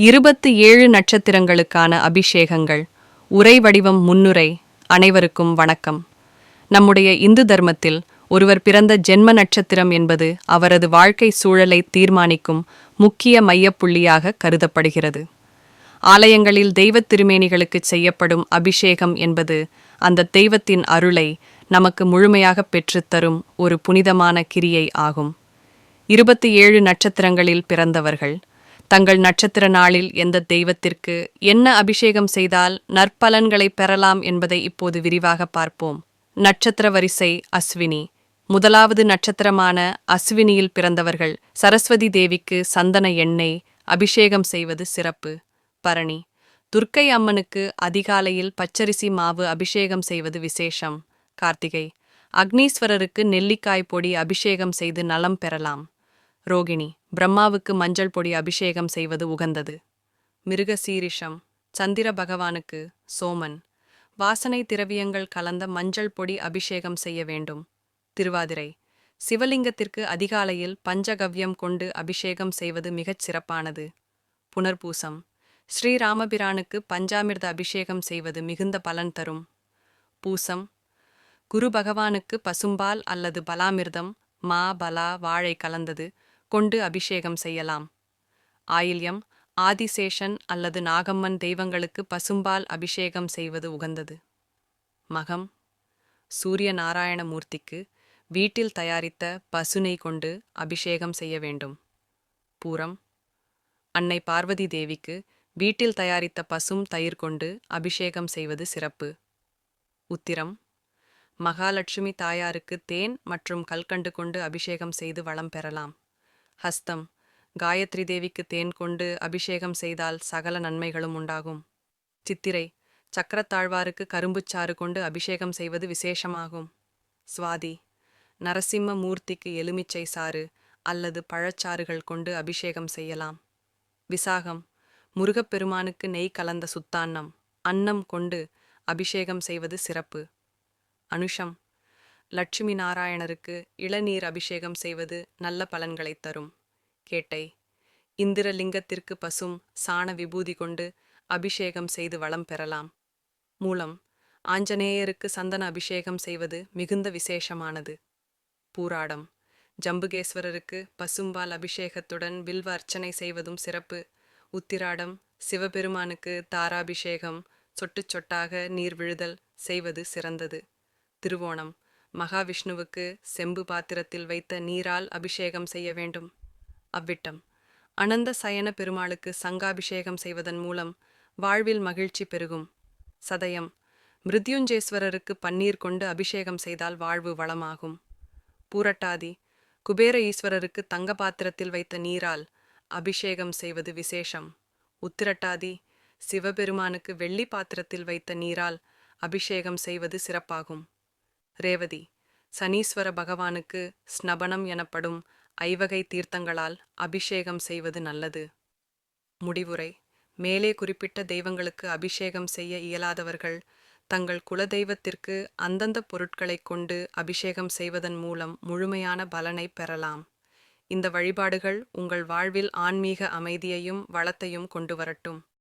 இருபத்து ஏழு நட்சத்திரங்களுக்கான அபிஷேகங்கள். உரை வடிவம் முன்னுரை. அனைவருக்கும் வணக்கம். நம்முடைய இந்து தர்மத்தில் ஒருவர் பிறந்த ஜென்ம நட்சத்திரம் என்பது அவரது வாழ்க்கை சூழலை தீர்மானிக்கும் முக்கிய மையப்புள்ளியாக கருதப்படுகிறது. ஆலயங்களில் தெய்வத் திருமேனிகளுக்கு செய்யப்படும் அபிஷேகம் என்பது அந்த தெய்வத்தின் அருளை நமக்கு முழுமையாக பெற்றுத்தரும் ஒரு புனிதமான கிரியை ஆகும். இருபத்தி ஏழு நட்சத்திரங்களில் பிறந்தவர்கள் தங்கள் நட்சத்திர நாளில் எந்த தெய்வத்திற்கு என்ன அபிஷேகம் செய்தால் நற்பலன்களை பெறலாம் என்பதை இப்போது விரிவாக பார்ப்போம். நட்சத்திர வரிசை அஸ்வினி. முதலாவது நட்சத்திரமான அஸ்வினியில் பிறந்தவர்கள் சரஸ்வதி தேவிக்கு சந்தன எண்ணெய் அபிஷேகம் செய்வது சிறப்பு. பரணி. துர்க்கை அம்மனுக்கு அதிகாலையில் பச்சரிசி மாவு அபிஷேகம் செய்வது விசேஷம். கார்த்திகை. அக்னீஸ்வரருக்கு நெல்லிக்காய் பொடி அபிஷேகம் செய்து நலம் பெறலாம். ரோகிணி பிரம்மாவுக்கு மஞ்சள் பொடி அபிஷேகம் செய்வது உகந்தது. மிருக சீரிஷம் சந்திர பகவானுக்கு சோமன் வாசனை திரவியங்கள் கலந்த மஞ்சள் பொடி அபிஷேகம் செய்ய வேண்டும். திருவாதிரை சிவலிங்கத்திற்கு அதிகாலையில் பஞ்சகவ்யம் கொண்டு அபிஷேகம் செய்வது மிகச் சிறப்பானது. புனர்பூசம் ஸ்ரீராமபிரானுக்கு பஞ்சாமிர்த அபிஷேகம் செய்வது மிகுந்த பலன் தரும். பூசம் குரு பகவானுக்கு பசும்பால் அல்லது பலாமிர்தம் மா பலா வாழை கலந்தது கொண்டு அபிஷேகம் செய்யலாம். ஆயில்யம் ஆதிசேஷன் அல்லது நாகம்மன் தெய்வங்களுக்கு பசும்பால் அபிஷேகம் செய்வது உகந்தது. மகம் சூரிய நாராயணமூர்த்திக்கு வீட்டில் தயாரித்த பசுனை கொண்டு அபிஷேகம் செய்ய வேண்டும். பூரம் அன்னை பார்வதி தேவிக்கு வீட்டில் தயாரித்த பசும் தயிர் கொண்டு அபிஷேகம் செய்வது சிறப்பு. உத்திரம் மகாலட்சுமி தாயாருக்கு தேன் மற்றும் கல்கண்டு கொண்டு அபிஷேகம் செய்து வளம் பெறலாம். ஹஸ்தம். காயத்ரி தேவிக்கு தேன் கொண்டு அபிஷேகம் செய்தால் சகல நன்மைகளும் உண்டாகும். சித்திரை. சக்கரத்தாழ்வாருக்கு கரும்புச்சாறு கொண்டு அபிஷேகம் செய்வது விசேஷமாகும். சுவாதி. நரசிம்ம மூர்த்திக்கு எலுமிச்சை சாறு அல்லது பழச்சாறுகள் கொண்டு அபிஷேகம் செய்யலாம். விசாகம். முருகப்பெருமானுக்கு நெய் கலந்த சுத்தான்னம். அன்னம் கொண்டு அபிஷேகம் செய்வது சிறப்பு. அனுஷம். லட்சுமி நாராயணருக்கு இளநீர் அபிஷேகம் செய்வது நல்ல பலன்களை தரும். கேட்டை இந்திரலிங்கத்திற்கு பசும் சாண விபூதி கொண்டு அபிஷேகம் செய்து வளம் பெறலாம். மூலம் ஆஞ்சநேயருக்கு சந்தன அபிஷேகம் செய்வது மிகுந்த விசேஷமானது. பூராடம் ஜம்புகேஸ்வரருக்கு பசும்பால் அபிஷேகத்துடன் வில்வ அர்ச்சனை செய்வதும் சிறப்பு. உத்திராடம் சிவபெருமானுக்கு தாராபிஷேகம் சொட்டு சொட்டாக நீர் விழுதல் செய்வது சிறந்தது. திருவோணம் மகாவிஷ்ணுவுக்கு செம்பு பாத்திரத்தில் வைத்த நீரால் அபிஷேகம் செய்ய வேண்டும். அவ்விட்டம். அனந்த சயன பெருமாளுக்கு சங்காபிஷேகம் செய்வதன் மூலம் வாழ்வில் மகிழ்ச்சி பெருகும். சதயம். மிருத்யுஞ்சேஸ்வரருக்கு பன்னீர் கொண்டு அபிஷேகம் செய்தால் வாழ்வு வளமாகும். பூரட்டாதி. குபேர ஈஸ்வரருக்கு தங்க பாத்திரத்தில் வைத்த நீரால் அபிஷேகம் செய்வது விசேஷம். உத்திரட்டாதி. சிவபெருமானுக்கு வெள்ளி பாத்திரத்தில் வைத்த நீரால் அபிஷேகம் செய்வது சிறப்பாகும். ரேவதி. சனீஸ்வர பகவானுக்கு ஸ்னபனம் எனப்படும் ஐவகை தீர்த்தங்களால் அபிஷேகம் செய்வது நல்லது. முடிவுரை. மேலே குறிப்பிட்ட தெய்வங்களுக்கு அபிஷேகம் செய்ய இயலாதவர்கள் தங்கள் குலதெய்வத்திற்கு அந்தந்த பொருட்களைக் கொண்டு அபிஷேகம் செய்வதன் மூலம் முழுமையான பலனை பெறலாம். இந்த வழிபாடுகள் உங்கள் வாழ்வில் ஆன்மீக அமைதியையும் வளத்தையும் கொண்டு வரட்டும்.